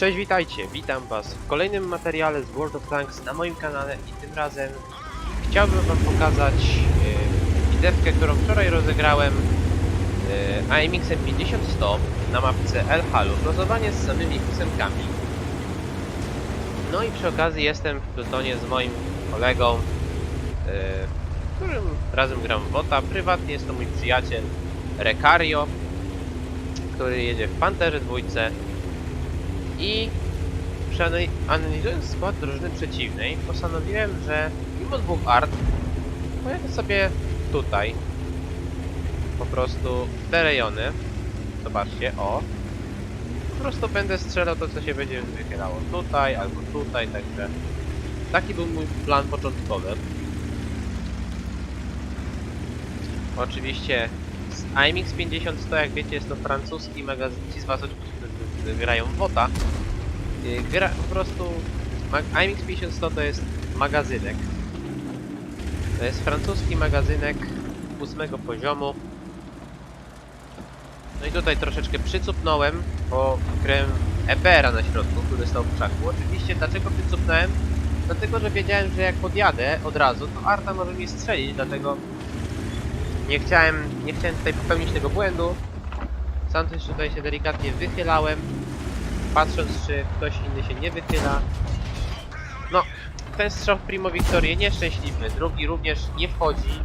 Cześć, witajcie, witam was w kolejnym materiale z World of Tanks na moim kanale i tym razem chciałbym wam pokazać yy, którą wczoraj rozegrałem yy, AMX-em 50-100 na mapce El Halu, losowanie z samymi ósemkami. No i przy okazji jestem w plutonie z moim kolegą, yy, którym razem gram w WOTA. Prywatnie jest to mój przyjaciel Recario, który jedzie w Panterze dwójce i analizując skład drużyny przeciwnej, postanowiłem, że mimo dwóch art pojadę sobie tutaj. Po prostu w te rejony. Zobaczcie, o. Po prostu będę strzelał to, co się będzie wychylało tutaj albo tutaj, także taki był mój plan początkowy. Oczywiście z IMX 50 to jak wiecie jest to francuski magazyn, ci z was oczywiście, grają w WOTA. Yy, Gra, po prostu IMX 50 to jest magazynek. To jest francuski magazynek ósmego poziomu. No i tutaj troszeczkę przycupnąłem, bo grałem EBR-a na środku, który stał w krzaku. Oczywiście dlaczego przycupnąłem? Dlatego, że wiedziałem, że jak podjadę od razu, to Arta może mnie strzelić, dlatego nie chciałem, nie chciałem tutaj popełnić tego błędu. Sam też tutaj się delikatnie wychylałem, patrząc czy ktoś inny się nie wychyla. No, ten strzał w Primo Victorię nieszczęśliwy, drugi również nie wchodzi.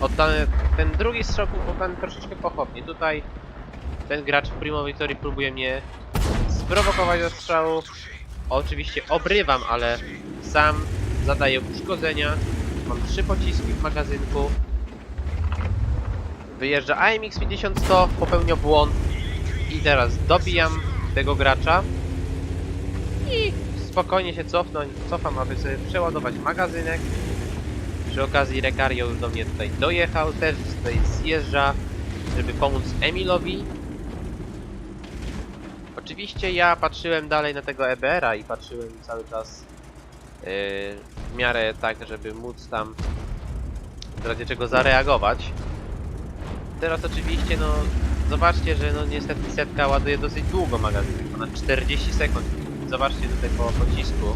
Oddany, ten drugi strzał był oddany troszeczkę pochopnie. Tutaj ten gracz w Primo Victorii próbuje mnie sprowokować do strzału. Oczywiście obrywam, ale sam zadaję uszkodzenia. Mam trzy pociski w magazynku. Wyjeżdża AMX 50-100, popełnia błąd i teraz dobijam tego gracza i spokojnie się cofnąć, cofam, aby sobie przeładować magazynek. Przy okazji Recario już do mnie tutaj dojechał, też tutaj zjeżdża, żeby pomóc Emilowi. Oczywiście ja patrzyłem dalej na tego EBR-a i patrzyłem cały czas yy, w miarę tak, żeby móc tam w razie czego zareagować. Teraz oczywiście, no, zobaczcie, że no niestety setka ładuje dosyć długo magazyn, ponad 40 sekund. Zobaczcie tutaj po pocisku,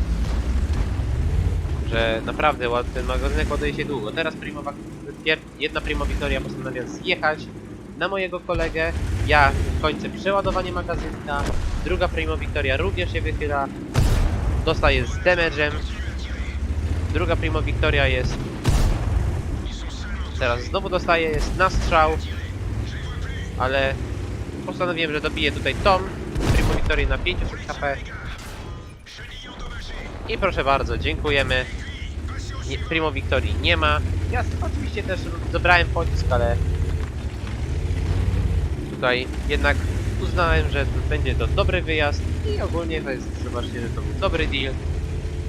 że naprawdę ten magazynek ładuje się długo. Teraz Primo, pier- jedna Primo Victoria postanawia zjechać na mojego kolegę. Ja kończę przeładowanie magazynka. Druga Primo Victoria również się wychyla. Dostaje z damage'em. Druga Primo Victoria jest Teraz znowu dostaję, jest na strzał. Ale postanowiłem, że dobiję tutaj Tom. Primo Victory na 500 HP. I proszę bardzo, dziękujemy. Nie, Primo Victory nie ma. Ja oczywiście też zebrałem pocisk, ale tutaj jednak uznałem, że to będzie to dobry wyjazd i ogólnie to jest, zobaczcie, że to był dobry deal.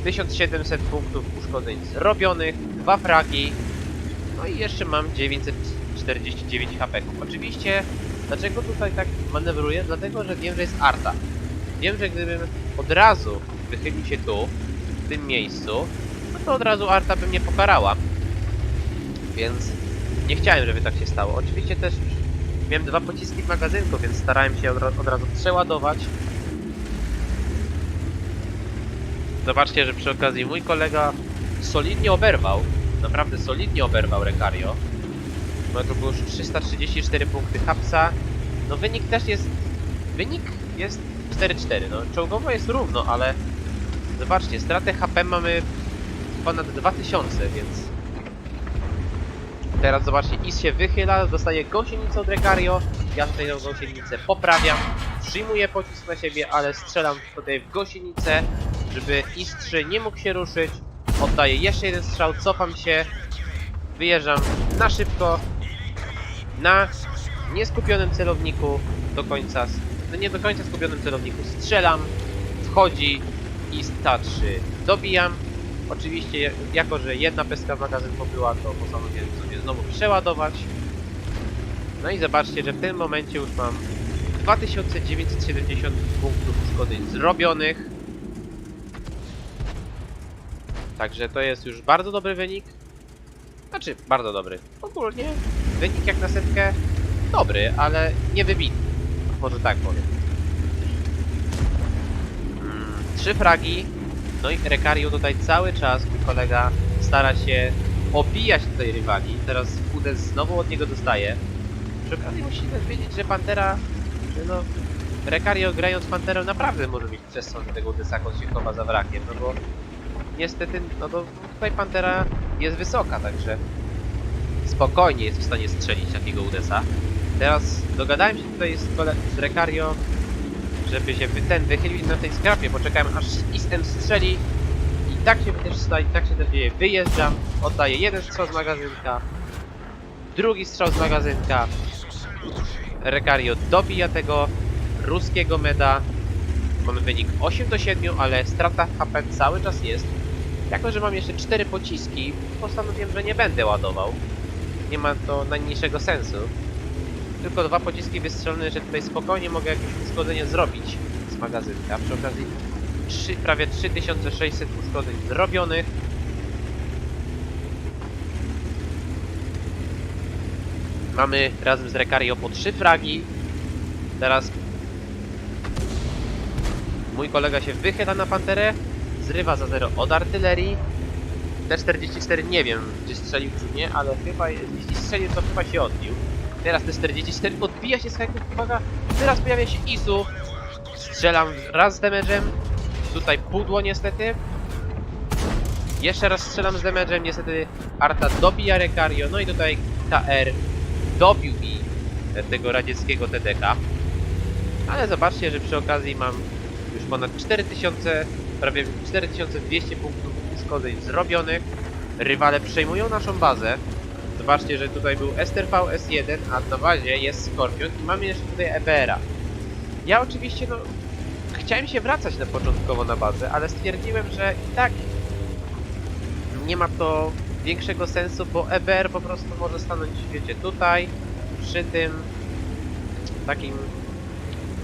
1700 punktów uszkodzeń zrobionych, dwa fragi, no i jeszcze mam 949 HP. Oczywiście, dlaczego tutaj tak manewruję? Dlatego, że wiem, że jest Arta. Wiem, że gdybym od razu wychylił się tu, w tym miejscu, no to od razu Arta by mnie pokarała. Więc nie chciałem, żeby tak się stało. Oczywiście też miałem dwa pociski w magazynku, więc starałem się od, od razu przeładować. Zobaczcie, że przy okazji mój kolega solidnie oberwał naprawdę solidnie oberwał Recario. Ma to było już 334 punkty hapsa. No wynik też jest... Wynik jest 4-4, no czołgowo jest równo, ale zobaczcie, stratę HP mamy ponad 2000, więc teraz zobaczcie, Is się wychyla, dostaje gąsienicę od Recario, ja tutaj tą gąsienicę poprawiam, przyjmuję pocisk na siebie, ale strzelam tutaj w gąsienicę, żeby Is-3 nie mógł się ruszyć, Oddaję jeszcze jeden strzał, cofam się, wyjeżdżam na szybko, na nieskupionym celowniku do końca, no nie do końca skupionym celowniku strzelam, wchodzi i statrzy dobijam. Oczywiście, jako że jedna pestka w magazynku była, to postanowiłem sobie znowu przeładować. No i zobaczcie, że w tym momencie już mam 2970 punktów uszkodzeń zrobionych. Także to jest już bardzo dobry wynik. Znaczy, bardzo dobry. Ogólnie wynik jak na setkę dobry, ale nie wybitny. Może tak powiem. trzy fragi. No i Recario tutaj cały czas, mój kolega, stara się obijać tutaj rywali. Teraz Udes znowu od niego dostaje. Przy okazji musimy wiedzieć, że Pantera, no, Recario grając Panterą naprawdę może mieć przestrzeń do tego Udesa, jak on się chowa za wrakiem, no bo niestety, no to tutaj Pantera jest wysoka, także spokojnie jest w stanie strzelić takiego Udesa. Teraz dogadałem się tutaj z, z Recario, żeby się ten wychylił na tej skrapie, poczekałem aż Istem strzeli i tak się też staje, tak się też dzieje. Wyjeżdżam, oddaję jeden strzał z magazynka, drugi strzał z magazynka. Recario dobija tego ruskiego meda. Mamy wynik 8 do 7, ale strata HP cały czas jest. Jako, że mam jeszcze 4 pociski, postanowiłem, że nie będę ładował. Nie ma to najmniejszego sensu. Tylko dwa pociski wystrzelone, że tutaj spokojnie mogę jakieś uszkodzenie zrobić z magazynka. Przy okazji 3, prawie 3600 uszkodzeń zrobionych. Mamy razem z Recario po 3 fragi. Teraz mój kolega się wychyla na Panterę, zrywa za 0 od artylerii. T-44 nie wiem, czy strzelił czy nie, ale chyba, jeśli strzelił, to chyba się odbił. Teraz T-44 odbija się z hajków, uwaga, teraz pojawia się Isu. Strzelam raz z damage'em, tutaj pudło niestety. Jeszcze raz strzelam z damage'em, niestety Arta dobija Recario, no i tutaj KR dobił mi tego radzieckiego TDK. Ale zobaczcie, że przy okazji mam już ponad 4000, prawie 4200 punktów uszkodzeń zrobionych. Rywale przejmują naszą bazę. Zobaczcie, że tutaj był STRV S1, a na bazie jest Scorpion i mamy jeszcze tutaj EBR-a. Ja oczywiście, no, chciałem się wracać na początkowo na bazę, ale stwierdziłem, że i tak nie ma to większego sensu, bo EBR po prostu może stanąć, wiecie, tutaj, przy tym takim,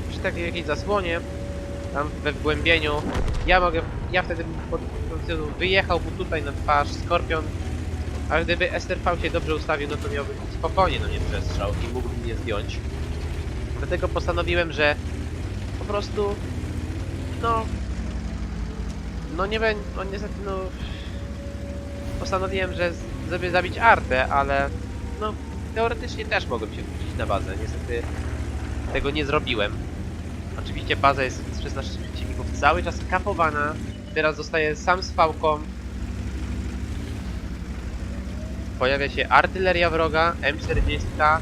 przy takiej jakiejś zasłonie, tam we wgłębieniu. Ja mogę, ja wtedy pod pozycją wyjechał mu tutaj na twarz, Skorpion, a gdyby STRV się dobrze ustawił, no to miałby spokojnie na mnie przestrzał i mógłby mnie zdjąć. Dlatego postanowiłem, że po prostu, no, no nie będzie, no niestety, no, postanowiłem, że żeby zabić Artę, ale no, teoretycznie też mogłem się wrócić na bazę. Niestety tego nie zrobiłem. Oczywiście baza jest przez naszych przeciwników cały czas kapowana. Teraz zostaje sam z fałką. Pojawia się artyleria wroga, M40.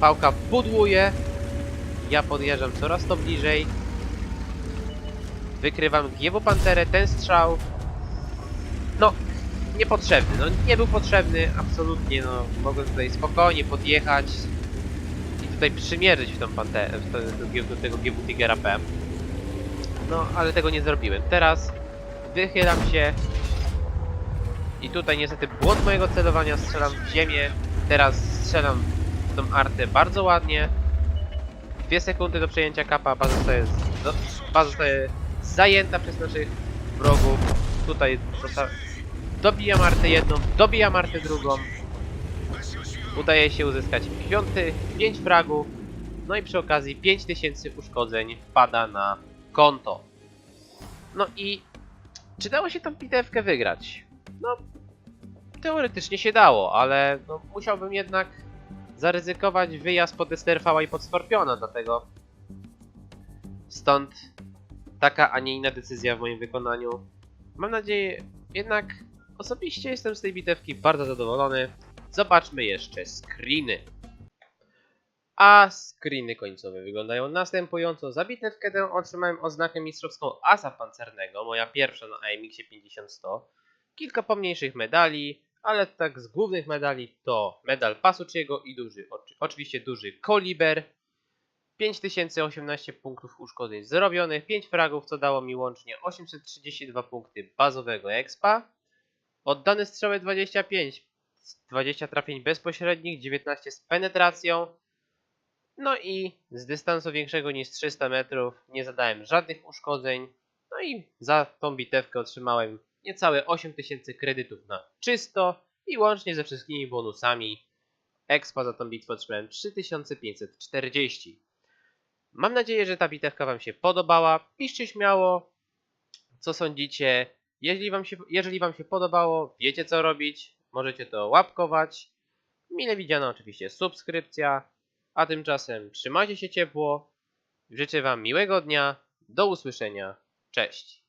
Fałka pudłuje. Ja podjeżdżam coraz to bliżej. Wykrywam Giewo Panterę, ten strzał. No, niepotrzebny, no nie był potrzebny, absolutnie, no mogłem tutaj spokojnie podjechać tutaj przymierzyć w tą panterę, w to, do, do tego GW Tigera P. No, ale tego nie zrobiłem. Teraz wychylam się i tutaj niestety błąd mojego celowania, strzelam w ziemię, teraz strzelam w tą artę bardzo ładnie. Dwie sekundy do przejęcia kapa, baza zostaje, do, baza zostaje zajęta przez naszych wrogów. Tutaj Dobijam artę jedną, dobijam artę drugą. Udaje się uzyskać piąty, 5 fragów. No i przy okazji 5000 uszkodzeń wpada na konto. No i czy dało się tą bitewkę wygrać? No, teoretycznie się dało, ale no, musiałbym jednak zaryzykować wyjazd pod Esterfała i pod Skorpiona, dlatego stąd taka, a nie inna decyzja w moim wykonaniu. Mam nadzieję, jednak Osobiście jestem z tej bitewki bardzo zadowolony. Zobaczmy jeszcze screeny. A screeny końcowe wyglądają następująco. Za bitewkę tę otrzymałem oznakę mistrzowską asa pancernego, moja pierwsza na AMX-ie 50-100. Kilka pomniejszych medali, ale tak z głównych medali to medal Pasucciego i duży, oczy, oczywiście duży koliber. 5018 punktów uszkodzeń zrobionych, 5 fragów, co dało mi łącznie 832 punkty bazowego expa. Oddane strzały 25, 20 trafień bezpośrednich, 19 z penetracją. No i z dystansu większego niż 300 metrów nie zadałem żadnych uszkodzeń. No i za tą bitewkę otrzymałem niecałe 8000 kredytów na czysto i łącznie ze wszystkimi bonusami. Expa za tą bitwę otrzymałem 3540. Mam nadzieję, że ta bitewka Wam się podobała. Piszcie śmiało, co sądzicie. Jeżeli wam, się, jeżeli wam się podobało, wiecie co robić, możecie to łapkować. Mile widziana oczywiście subskrypcja. A tymczasem trzymajcie się ciepło. Życzę wam miłego dnia. Do usłyszenia. Cześć.